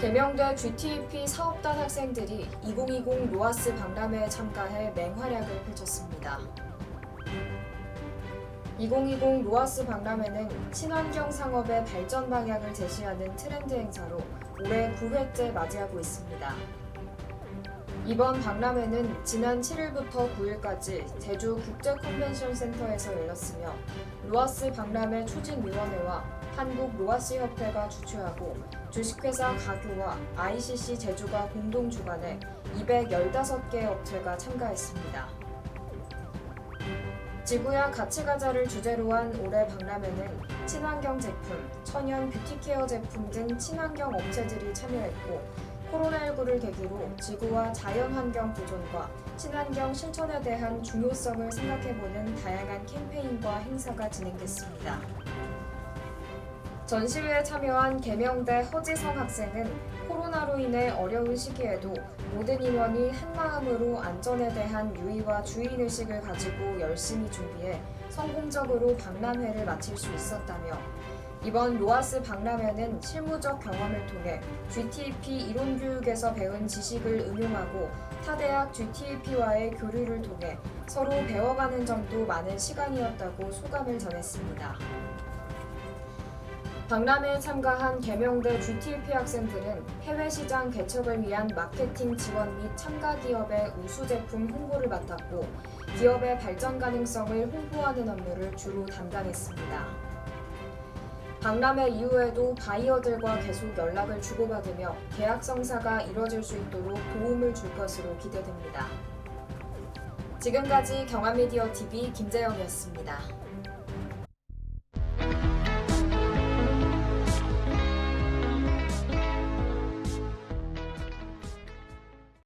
개명대 GTP 사업단 학생들이 2020 로아스 박람회에 참가해 맹활약을 펼쳤습니다. 2020 로아스 박람회는 친환경 상업의 발전 방향을 제시하는 트렌드 행사로 올해 9회째 맞이하고 있습니다. 이번 박람회는 지난 7일부터 9일까지 제주 국제 컨벤션 센터에서 열렸으며 로아스 박람회 추진위원회와 한국 로아스 협회가 주최하고 주식회사 가교와 ICC 제주가 공동 주관해 215개 업체가 참가했습니다. 지구야 같이 가자를 주제로 한 올해 박람회는 친환경 제품, 천연 뷰티케어 제품 등 친환경 업체들이 참여했고 코로나19를 계기로 지구와 자연환경 보존과 친환경 실천에 대한 중요성을 생각해보는 다양한 캠페인과 행사가 진행됐습니다. 전시회에 참여한 계명대 허지성 학생은 코로나로 인해 어려운 시기에도 모든 인원이 한마음으로 안전에 대한 유의와 주의의식을 가지고 열심히 준비해 성공적으로 박람회를 마칠 수 있었다며 이번 로아스 박람회는 실무적 경험을 통해 GTP 이론 교육에서 배운 지식을 응용하고 타 대학 GTP와의 교류를 통해 서로 배워가는 점도 많은 시간이었다고 소감을 전했습니다. 박람회에 참가한 개명대 GTP 학생들은 해외 시장 개척을 위한 마케팅 지원 및 참가 기업의 우수 제품 홍보를 맡았고 기업의 발전 가능성을 홍보하는 업무를 주로 담당했습니다. 박람회 이후에도 바이어들과 계속 연락을 주고받으며 계약 성사가 이뤄질 수 있도록 도움을 줄 것으로 기대됩니다. 지금까지 경화미디어 TV 김재영이었습니다.